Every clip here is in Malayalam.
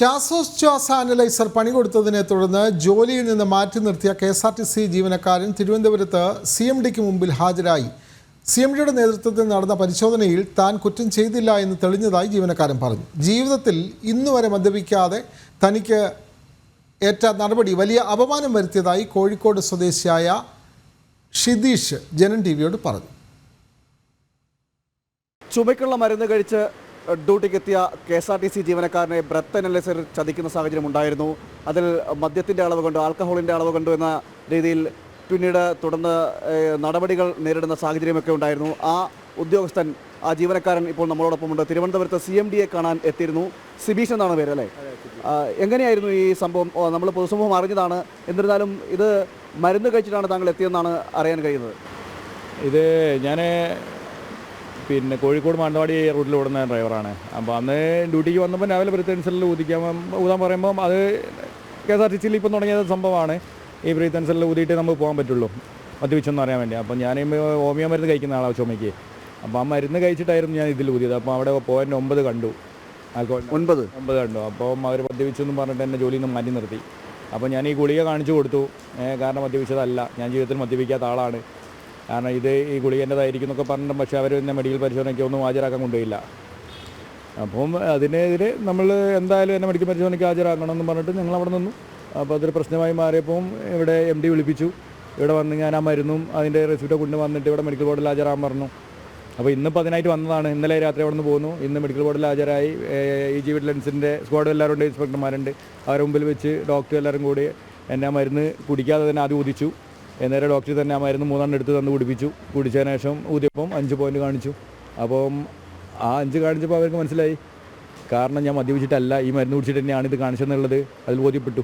ശ്വാസോച്ഛ്വാസ അനലൈസർ പണി കൊടുത്തതിനെ തുടർന്ന് ജോലിയിൽ നിന്ന് മാറ്റി നിർത്തിയ K S R T C ജീവനക്കാരൻ തിരുവനന്തപുരത്ത് സി എം ഡിക്ക് മുമ്പിൽ ഹാജരായി. സി എം ഡിയുടെ നേതൃത്വത്തിൽ നടന്ന പരിശോധനയിൽ താൻ കുറ്റം ചെയ്തില്ല എന്ന് തെളിഞ്ഞതായി ജീവനക്കാരൻ പറഞ്ഞു. ജീവിതത്തിൽ ഇന്നുവരെ മദ്യപിക്കാതെ തനിക്ക് ഏറ്റ നടപടി വലിയ അപമാനം വരുത്തിയതായി കോഴിക്കോട് സ്വദേശിയായ ഷിതീഷ് ജനൻ ടി വിയോട് പറഞ്ഞു. ചുമയ്ക്കുള്ള മരുന്ന് കഴിച്ച് ഡ്യൂട്ടിക്ക് എത്തിയ K S R T C ജീവനക്കാരനെ ബ്രത്ത് അനലൈസർ ചതിക്കുന്ന സാഹചര്യം ഉണ്ടായിരുന്നു. അതിൽ മദ്യത്തിന്റെ അളവ് കണ്ടു ആൽക്കഹോളിന്റെ അളവ് കണ്ടു എന്ന രീതിയിൽ പിന്നീട് തുടർന്ന് നടപടികൾ നേരിടുന്ന സാഹചര്യമൊക്കെ ഉണ്ടായിരുന്നു. ആ ഉദ്യോഗസ്ഥൻ ആ ജീവനക്കാരൻ ഇപ്പോൾ നമ്മളോടൊപ്പമുണ്ട് തിരുവനന്തപുരത്ത് സി എം ഡിയെ കാണാൻ എത്തിയിരുന്നു. സിബീഷ് എന്നാണ് പേര് അല്ലേ എങ്ങനെയായിരുന്നു ഈ സംഭവം? നമ്മൾ പൊതുസമൂഹം അറിഞ്ഞതാണ്. എന്നിരുന്നാലും ഇത് മരുന്ന് കഴിച്ചിട്ടാണ് താങ്കൾ എത്തിയെന്നാണ് അറിയാൻ കഴിയുന്നത്. ഇത് ഞാൻ പിന്നെ കോഴിക്കോട് മാനന്തവാടി റൂട്ടിൽ ഓടുന്ന ഡ്രൈവറാണ്. അപ്പോൾ അന്ന് ഡ്യൂട്ടിക്ക് വന്നപ്പോൾ രാവിലെ ബ്രീത്തൻസലിൽ ഊതിക്കാൻ ഊതാൻ പറയുമ്പോൾ അത് കെ എസ് ആർ ടി സിയിൽ ഇപ്പം തുടങ്ങിയ സംഭവമാണ്. ഈ ബ്രീത്തൻസലിൽ ഊതിയിട്ട് നമുക്ക് പോകാൻ പറ്റുള്ളൂ. മദ്യപിച്ചെന്ന് അറിയാൻ വേണ്ടി. അപ്പം ഞാൻ ഹോമിയോ മരുന്ന് കഴിക്കുന്ന ആളാണ് ചുമയ്ക്ക് അപ്പോൾ ആ മരുന്ന് കഴിച്ചിട്ടായിരുന്നു ഞാൻ ഇതിൽ ഊതിയത്. അപ്പോൾ അവിടെ പോയിന്റ് ഒമ്പത് കണ്ടു. ആൽക്കോഹോൾ ഒൻപത്? ഒമ്പത് കണ്ടു. അപ്പം അവർ മദ്യപിച്ചെന്ന് പറഞ്ഞിട്ട് എന്നെ ജോലിയിൽ നിന്ന് മാറ്റി നിർത്തി. അപ്പോൾ ഞാൻ ഈ ഗുളിക കാണിച്ചു കൊടുത്തു. കാരണം മദ്യപിച്ചതല്ല. ഞാൻ ജീവിതത്തിൽ മദ്യപിക്കാത്ത ആളാണ്. കാരണം ഇത് ഈ ഗുളികന്റെതായിരിക്കും എന്നൊക്കെ പറഞ്ഞിട്ടും പക്ഷേ അവർ എന്നെ മെഡിക്കൽ പരിശോധനയ്ക്ക് ഒന്നും ഹാജരാക്കാൻ കൊണ്ടുപോയില്ല. അപ്പം അതിനെതിരെ നമ്മൾ എന്തായാലും എന്നെ മെഡിക്കൽ പരിശോധനയ്ക്ക് ഹാജരാക്കണം എന്ന് പറഞ്ഞിട്ട് ഞങ്ങൾ അവിടെ നിന്നു. അപ്പോൾ അതൊരു പ്രശ്നമായി മാറിയപ്പം ഇവിടെ എം ഡി വിളിപ്പിച്ചു. ഇവിടെ വന്ന് ഞാൻ ആ മരുന്നും അതിന്റെ റെസിപ്റ്റ് കൊണ്ട് വന്നിട്ട് ഇവിടെ മെഡിക്കൽ ബോർഡിൽ ഹാജരാകാൻ പറഞ്ഞു. അപ്പോൾ ഇന്നിപ്പോൾ അതിനായിട്ട് വന്നതാണ്. ഇന്നലെ രാത്രി അവിടെ നിന്ന് പോകുന്നു ഇന്ന് മെഡിക്കൽ ബോർഡിൽ ഹാജരായി. ഈ ജി വിജിലൻസിന്റെ സ്ക്വാഡ് എല്ലാവരും ഉണ്ട് ഇൻസ്പെക്ടർമാരുണ്ട്. അവരുടെ മുമ്പിൽ വെച്ച് ഡോക്ടർ എല്ലാവരും കൂടി എന്നെ മരുന്ന് കുടിക്കാതെ തന്നെ ആദ്യം ഊതിച്ചു. നേരെ ഡോക്ടർ തന്നെ ആ മരുന്ന് മൂന്നെണ്ണം എടുത്ത് തന്ന് കുടിപ്പിച്ചു. കുടിച്ചതിന് ശേഷം ഊതിയപ്പം അഞ്ച് പോയിന്റ് കാണിച്ചു. അപ്പം ആ അഞ്ച് കാണിച്ചപ്പോൾ അവർക്ക് മനസ്സിലായി. കാരണം ഞാൻ മദ്യപിച്ചിട്ടല്ല ഈ മരുന്ന് കുടിച്ചിട്ട് തന്നെയാണ് ഇത് കാണിച്ചതെന്നുള്ളത് അതിൽ ബോധ്യപ്പെട്ടു.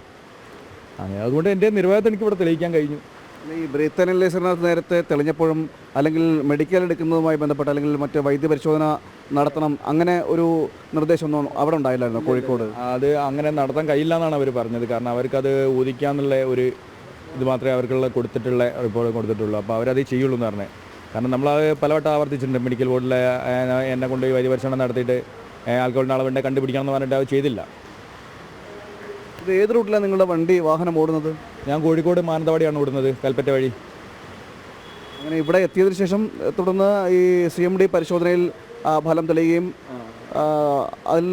അങ്ങനെ അതുകൊണ്ട് എന്റെ നിർവാഹത്തെ എനിക്ക് ഇവിടെ തെളിയിക്കാൻ കഴിഞ്ഞു. ഈ ബ്രീത്ത് അനലൈസറിനകത്ത് നേരത്തെ തെളിഞ്ഞപ്പോഴും അല്ലെങ്കിൽ മെഡിക്കൽ എടുക്കുന്നതുമായി ബന്ധപ്പെട്ട് അല്ലെങ്കിൽ മറ്റ് വൈദ്യപരിശോധന നടത്തണം അങ്ങനെ ഒരു നിർദ്ദേശമൊന്നും അവിടെ ഉണ്ടായില്ലായിരുന്നു? കോഴിക്കോട്? അത് അങ്ങനെ നടത്താൻ കഴിയില്ല എന്നാണ് അവർ പറഞ്ഞത്. കാരണം അവർക്കത് ഊതിക്കാന്നുള്ള ഒരു ഇത് മാത്രമേ അവർക്കുള്ള കൊടുത്തിട്ടുള്ള റിപ്പോർട്ട് കൊടുത്തിട്ടുള്ളൂ. അപ്പോൾ അവരത് ചെയ്യുള്ളൂ എന്ന് പറഞ്ഞത് കാരണം നമ്മൾ നമ്മളത് പലവട്ടം ആവർത്തിച്ചിട്ടുണ്ട്. മെഡിക്കൽ ബോർഡിൽ എന്നെ കൊണ്ട് പരിപരിശോധന നടത്തിയിട്ട് ആൽക്കഹോളിന്റെ അളവുണ്ടെ കണ്ടുപിടിക്കണം എന്ന് പറഞ്ഞിട്ട് അത് ചെയ്തില്ല. ഇത് ഏത് റൂട്ടിലാണ് നിങ്ങളുടെ വണ്ടി വാഹനം ഓടുന്നത്? ഞാൻ കോഴിക്കോട് മാനന്തവാടിയാണ് ഓടുന്നത് കൽപ്പറ്റ വഴി. അങ്ങനെ ഇവിടെ എത്തിയതിനു ശേഷം തുടർന്ന് ഈ സി എം ഡി പരിശോധനയിൽ ഫലം തെളിയുകയും അതിൽ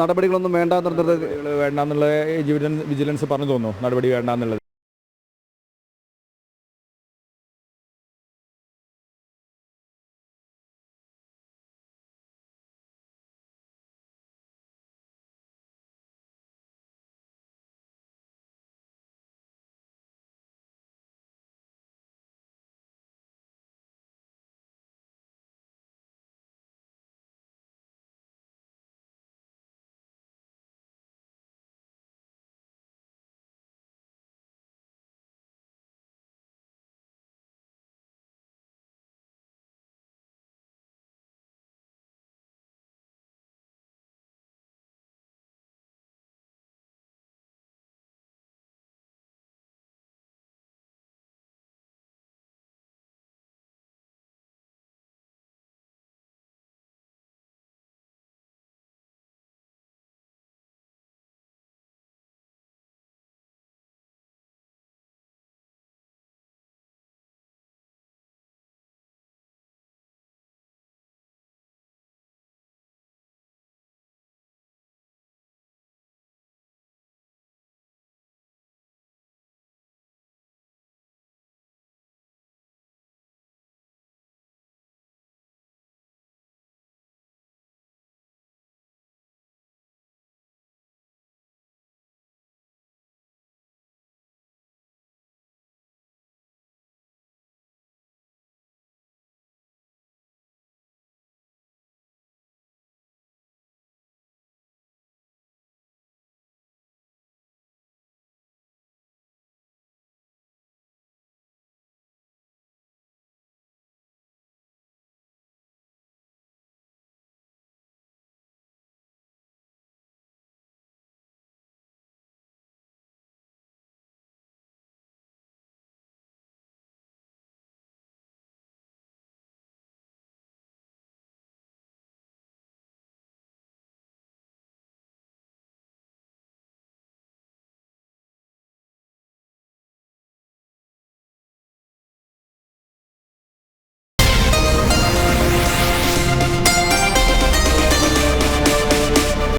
നടപടികളൊന്നും വേണ്ട വേണ്ടെന്നുള്ള വേണ്ടാന്നുള്ള വിജിലൻസ് പറഞ്ഞു തോന്നുന്നു. നടപടി വേണ്ടാന്നുള്ളത്.